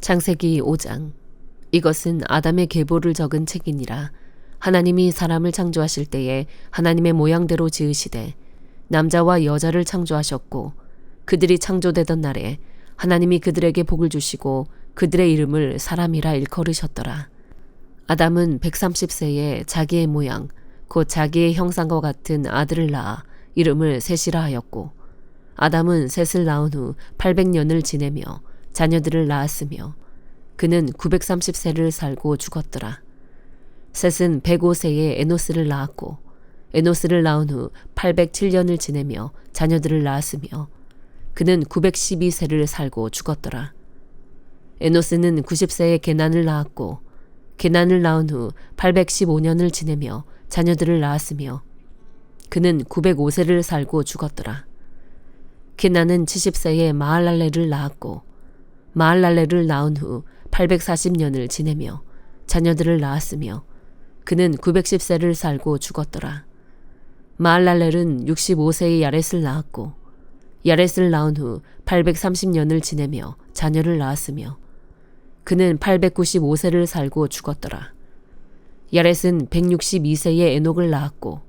창세기 5장. 이것은 아담의 계보를 적은 책이니라. 하나님이 사람을 창조하실 때에 하나님의 모양대로 지으시되 남자와 여자를 창조하셨고 그들이 창조되던 날에 하나님이 그들에게 복을 주시고 그들의 이름을 사람이라 일컬으셨더라. 아담은 130세에 자기의 모양 곧 자기의 형상과 같은 아들을 낳아 이름을 셋이라 하였고 아담은 셋을 낳은 후 800년을 지내며 자녀들을 낳았으며 그는 930세를 살고 죽었더라. 셋은 105세에 에노스를 낳았고 에노스를 낳은 후 807년을 지내며 자녀들을 낳았으며 그는 912세를 살고 죽었더라. 에노스는 90세에 게난을 낳았고 게난을 낳은 후 815년을 지내며 자녀들을 낳았으며 그는 905세를 살고 죽었더라. 게난은 70세에 마할랄레를 낳았고 마할랄레를 낳은 후 840년을 지내며 자녀들을 낳았으며 그는 910세를 살고 죽었더라. 마할랄렐은 65세의 야렛을 낳았고 야렛을 낳은 후 830년을 지내며 자녀를 낳았으며 그는 895세를 살고 죽었더라. 야렛은 162세의 에녹을 낳았고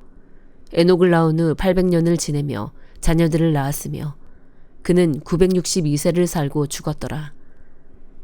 에녹을 낳은 후 800년을 지내며 자녀들을 낳았으며 그는 962세를 살고 죽었더라.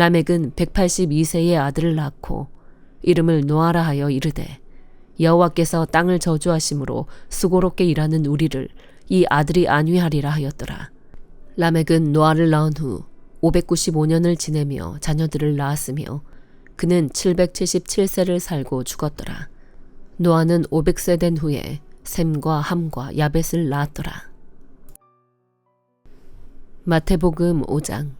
라멕은 182세의 아들을 낳고 이름을 노아라 하여 이르되 여호와께서 땅을 저주하심으로 수고롭게 일하는 우리를 이 아들이 안위하리라 하였더라. 라멕은 노아를 낳은 후 595년을 지내며 자녀들을 낳았으며 그는 777세를 살고 죽었더라. 노아는 500세 된 후에 샘과 함과 야벳을 낳았더라. 마태복음 5장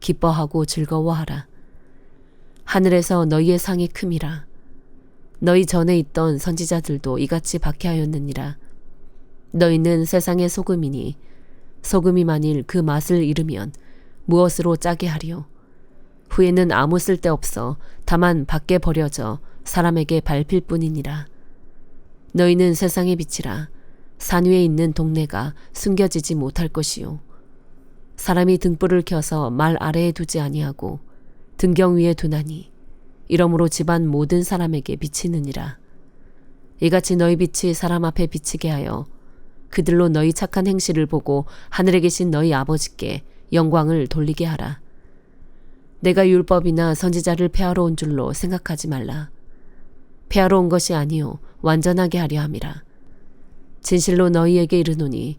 기뻐하고 즐거워하라. 하늘에서 너희의 상이 큼이라. 너희 전에 있던 선지자들도 이같이 박해하였느니라. 너희는 세상의 소금이니 소금이 만일 그 맛을 잃으면 무엇으로 짜게 하리요. 후에는 아무 쓸데 없어 다만 밖에 버려져 사람에게 밟힐 뿐이니라. 너희는 세상의 빛이라 산 위에 있는 동네가 숨겨지지 못할 것이요. 사람이 등불을 켜서 말 아래에 두지 아니하고 등경 위에 두나니 이러므로 집안 모든 사람에게 비치느니라. 이같이 너희 빛이 사람 앞에 비치게 하여 그들로 너희 착한 행실을 보고 하늘에 계신 너희 아버지께 영광을 돌리게 하라. 내가 율법이나 선지자를 폐하러 온 줄로 생각하지 말라. 폐하러 온 것이 아니요 완전하게 하려 함이라. 진실로 너희에게 이르노니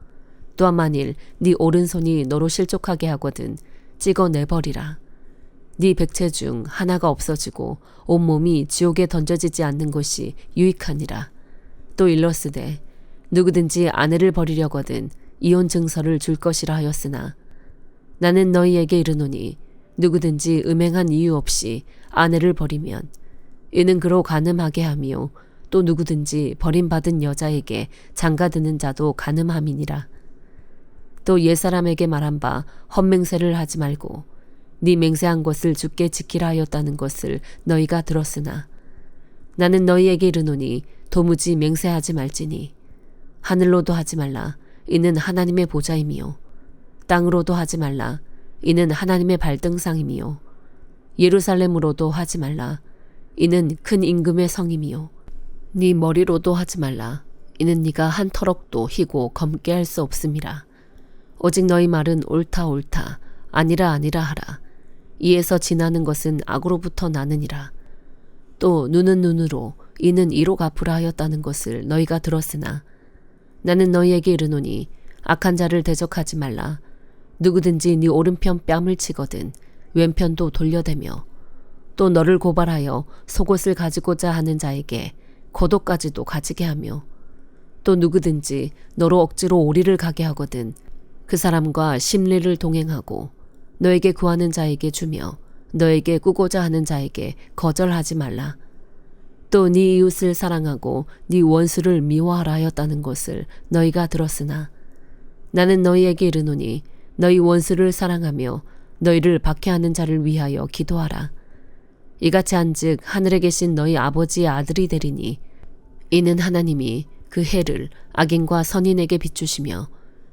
또한 만일 네 오른손이 너로 실족하게 하거든 찍어 내버리라. 네 백체 중 하나가 없어지고 온몸이 지옥에 던져지지 않는 것이 유익하니라. 또 일러스되 누구든지 아내를 버리려거든 이혼 증서를 줄 것이라 하였으나 나는 너희에게 이르노니 누구든지 음행한 이유 없이 아내를 버리면 이는 그로 가늠하게 하며 또 누구든지 버림받은 여자에게 장가드는 자도 가늠함이니라. 또 옛사람에게 말한 바 헛맹세를 하지 말고 네 맹세한 것을 죽게 지키라 하였다는 것을 너희가 들었으나 나는 너희에게 이르노니 도무지 맹세하지 말지니 하늘로도 하지 말라. 이는 하나님의 보좌이미요. 땅으로도 하지 말라. 이는 하나님의 발등상이미요. 예루살렘으로도 하지 말라. 이는 큰 임금의 성이미요. 네 머리로도 하지 말라. 이는 네가 한 터럭도 희고 검게 할 수 없음이라 오직 너희 말은 옳다 옳다. 아니라 아니라 하라. 이에서 지나는 것은 악으로부터 나느니라. 또 눈은 눈으로 이는 이로 갚으라 하였다는 것을 너희가 들었으나 나는 너희에게 이르노니 악한 자를 대적하지 말라. 누구든지 네 오른편 뺨을 치거든 왼편도 돌려대며 또 너를 고발하여 속옷을 가지고자 하는 자에게 고도까지도 가지게 하며 또 누구든지 너로 억지로 오리를 가게 하거든 그 사람과 심리를 동행하고 너에게 구하는 자에게 주며 너에게 꾸고자 하는 자에게 거절하지 말라. 또 네 이웃을 사랑하고 네 원수를 미워하라 하였다는 것을 너희가 들었으나 나는 너희에게 이르노니 너희 원수를 사랑하며 너희를 박해하는 자를 위하여 기도하라. 이같이 한즉 하늘에 계신 너희 아버지의 아들이 되리니 이는 하나님이 그 해를 악인과 선인에게 비추시며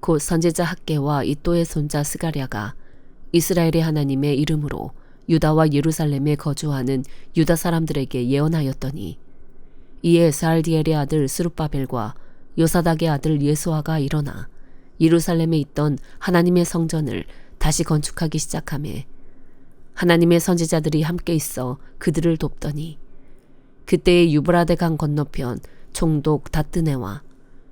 곧 선지자 학계와 이또의 손자 스가랴가 이스라엘의 하나님의 이름으로 유다와 예루살렘에 거주하는 유다 사람들에게 예언하였더니 이에 살디엘의 아들 스룹바벨과 요사닥의 아들 예수아가 일어나 예루살렘에 있던 하나님의 성전을 다시 건축하기 시작하매 하나님의 선지자들이 함께 있어 그들을 돕더니 그때의 유브라데 강 건너편 총독 다뜨네와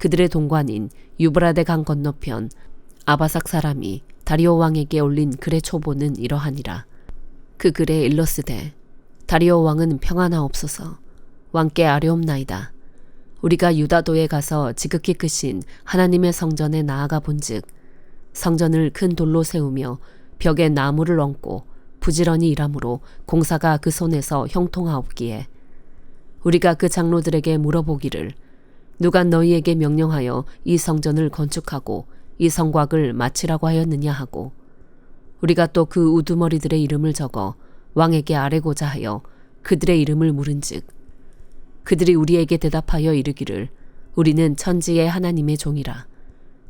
그들의 동관인 유브라데 강 건너편 아바삭 사람이 다리오 왕에게 올린 글의 초보는 이러하니라. 그 글에 일러스되 다리오 왕은 평안하옵소서 왕께 아뢰옵나이다. 우리가 유다도에 가서 지극히 크신 하나님의 성전에 나아가 본즉 성전을 큰 돌로 세우며 벽에 나무를 얹고 부지런히 일하므로 공사가 그 손에서 형통하옵기에 우리가 그 장로들에게 물어보기를 누가 너희에게 명령하여 이 성전을 건축하고 이 성곽을 마치라고 하였느냐 하고 우리가 또 그 우두머리들의 이름을 적어 왕에게 아뢰고자 하여 그들의 이름을 물은즉 그들이 우리에게 대답하여 이르기를 우리는 천지의 하나님의 종이라.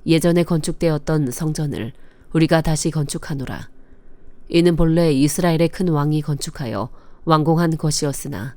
예전에 건축되었던 성전을 우리가 다시 건축하노라. 이는 본래 이스라엘의 큰 왕이 건축하여 완공한 것이었으나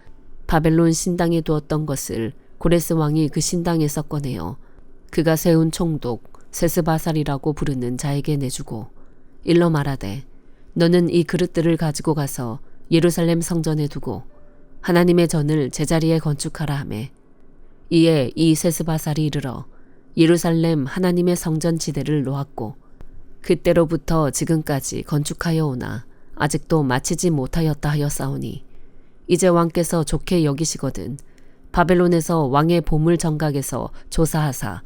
바벨론 신당에 두었던 것을 고레스 왕이 그 신당에서 꺼내어 그가 세운 총독 세스바살이라고 부르는 자에게 내주고 일러 말하되 너는 이 그릇들을 가지고 가서 예루살렘 성전에 두고 하나님의 전을 제자리에 건축하라 하매 이에 이 세스바살이 이르러 예루살렘 하나님의 성전 지대를 놓았고 그때로부터 지금까지 건축하여 오나 아직도 마치지 못하였다 하였사오니 이제 왕께서 좋게 여기시거든. 바벨론에서 왕의 보물 정각에서 조사하사.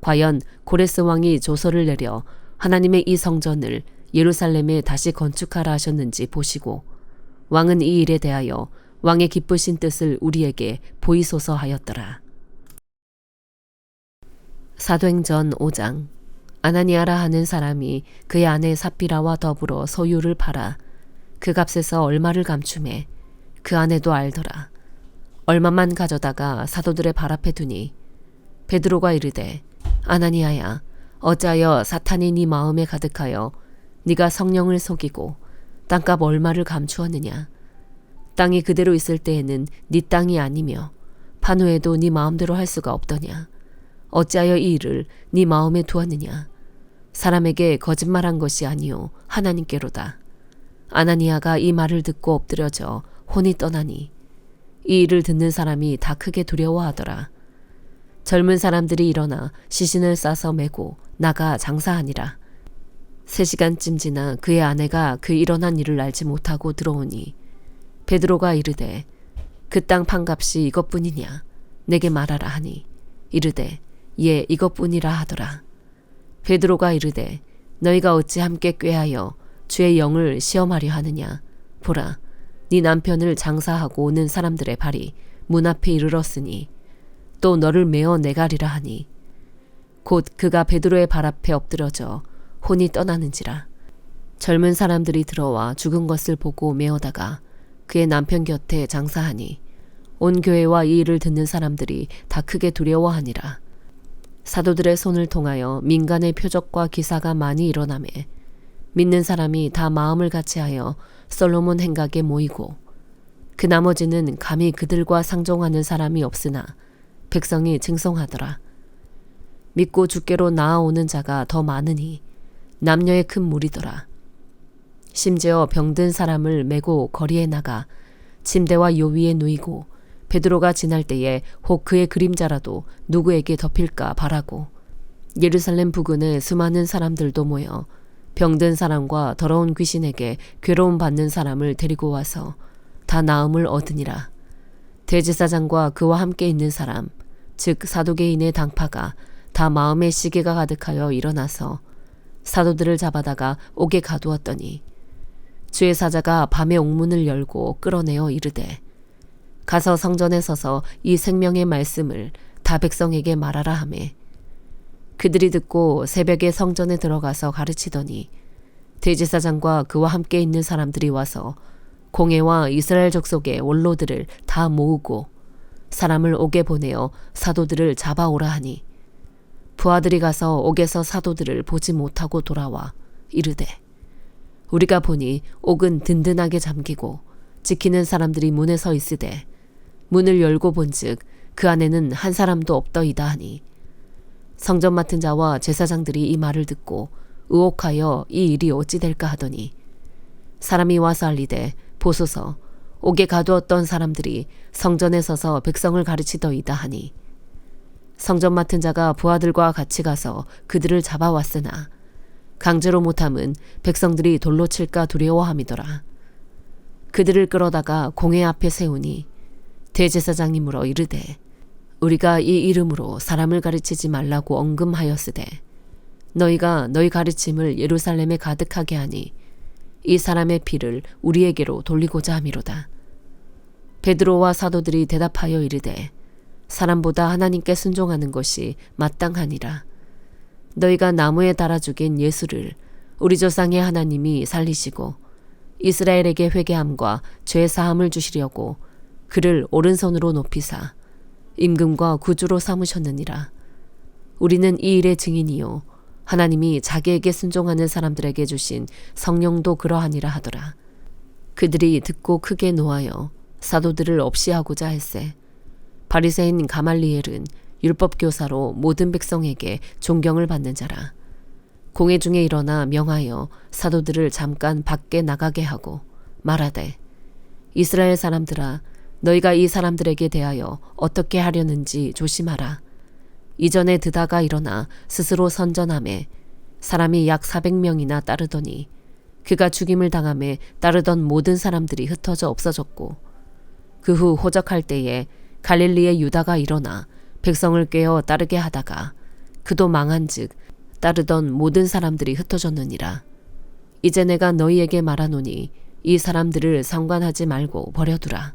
과연 고레스 왕이 조서를 내려 하나님의 이 성전을 예루살렘에 다시 건축하라 하셨는지 보시고 왕은 이 일에 대하여 왕의 기쁘신 뜻을 우리에게 보이소서 하였더라. 사도행전 5장. 아나니아라 하는 사람이 그의 아내 삽비라와 더불어 소유를 팔아 그 값에서 얼마를 감춤해 그 아내도 알더라. 얼마만 가져다가 사도들의 발 앞에 두니 베드로가 이르되 아나니아야 어찌하여 사탄이 네 마음에 가득하여 네가 성령을 속이고 땅값 얼마를 감추었느냐? 땅이 그대로 있을 때에는 네 땅이 아니며 판후에도 네 마음대로 할 수가 없더냐? 어찌하여 이 일을 네 마음에 두었느냐? 사람에게 거짓말한 것이 아니요 하나님께로다. 아나니아가 이 말을 듣고 엎드려져 혼이 떠나니 이 일을 듣는 사람이 다 크게 두려워하더라. 젊은 사람들이 일어나 시신을 싸서 메고 나가 장사하니라. 세 시간쯤 지나 그의 아내가 그 일어난 일을 알지 못하고 들어오니 베드로가 이르되 그 땅 판값이 이것뿐이냐? 내게 말하라 하니 이르되 예 이것뿐이라 하더라. 베드로가 이르되 너희가 어찌 함께 꾀하여 주의 영을 시험하려 하느냐? 보라 네 남편을 장사하고 오는 사람들의 발이 문 앞에 이르렀으니 또 너를 메어 내가리라 하니 곧 그가 베드로의 발 앞에 엎드러져 혼이 떠나는지라. 젊은 사람들이 들어와 죽은 것을 보고 메어다가 그의 남편 곁에 장사하니 온 교회와 이 일을 듣는 사람들이 다 크게 두려워하니라. 사도들의 손을 통하여 민간의 표적과 기사가 많이 일어나매 믿는 사람이 다 마음을 같이하여 솔로몬 행각에 모이고 그 나머지는 감히 그들과 상종하는 사람이 없으나 백성이 증성하더라. 믿고 주께로 나아오는 자가 더 많으니 남녀의 큰 무리더라. 심지어 병든 사람을 메고 거리에 나가 침대와 요 위에 누이고 베드로가 지날 때에 혹 그의 그림자라도 누구에게 덮일까 바라고 예루살렘 부근에 수많은 사람들도 모여 병든 사람과 더러운 귀신에게 괴로움 받는 사람을 데리고 와서 다 나음을 얻으니라. 대제사장과 그와 함께 있는 사람, 즉 사도계인의 당파가 다 마음의 시계가 가득하여 일어나서 사도들을 잡아다가 옥에 가두었더니 주의 사자가 밤에 옥문을 열고 끌어내어 이르되 가서 성전에 서서 이 생명의 말씀을 다 백성에게 말하라 하매 그들이 듣고 새벽에 성전에 들어가서 가르치더니 대제사장과 그와 함께 있는 사람들이 와서 공회와 이스라엘 족속의 원로들을 다 모으고 사람을 옥에 보내어 사도들을 잡아오라 하니 부하들이 가서 옥에서 사도들을 보지 못하고 돌아와 이르되 우리가 보니 옥은 든든하게 잠기고 지키는 사람들이 문에 서 있으되 문을 열고 본즉 그 안에는 한 사람도 없더이다 하니 성전 맡은 자와 제사장들이 이 말을 듣고 의혹하여 이 일이 어찌 될까 하더니 사람이 와서 알리되 보소서 옥에 가두었던 사람들이 성전에 서서 백성을 가르치더이다 하니 성전 맡은 자가 부하들과 같이 가서 그들을 잡아왔으나 강제로 못함은 백성들이 돌로 칠까 두려워함이더라. 그들을 끌어다가 공회 앞에 세우니 대제사장님으로 이르되 우리가 이 이름으로 사람을 가르치지 말라고 언금하였으되 너희가 너희 가르침을 예루살렘에 가득하게 하니 이 사람의 피를 우리에게로 돌리고자 함이로다. 베드로와 사도들이 대답하여 이르되 사람보다 하나님께 순종하는 것이 마땅하니라. 너희가 나무에 달아 죽인 예수를 우리 조상의 하나님이 살리시고 이스라엘에게 회개함과 죄 사함을 주시려고 그를 오른손으로 높이사 임금과 구주로 삼으셨느니라. 우리는 이 일의 증인이요 하나님이 자기에게 순종하는 사람들에게 주신 성령도 그러하니라 하더라. 그들이 듣고 크게 노하여 사도들을 없이 하고자 했세. 바리새인 가말리엘은 율법 교사로 모든 백성에게 존경을 받는 자라. 공회 중에 일어나 명하여 사도들을 잠깐 밖에 나가게 하고 말하되 이스라엘 사람들아 너희가 이 사람들에게 대하여 어떻게 하려는지 조심하라. 이전에 드다가 일어나 스스로 선전함에 사람이 약 400명이나 따르더니 그가 죽임을 당함에 따르던 모든 사람들이 흩어져 없어졌고 그 후 호적할 때에 갈릴리의 유다가 일어나 백성을 꿰어 따르게 하다가 그도 망한즉 따르던 모든 사람들이 흩어졌느니라 이제 내가 너희에게 말하노니 이 사람들을 상관하지 말고 버려두라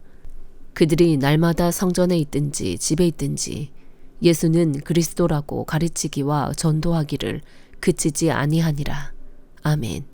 그들이 날마다 성전에 있든지 집에 있든지 예수는 그리스도라고 가르치기와 전도하기를 그치지 아니하니라. 아멘.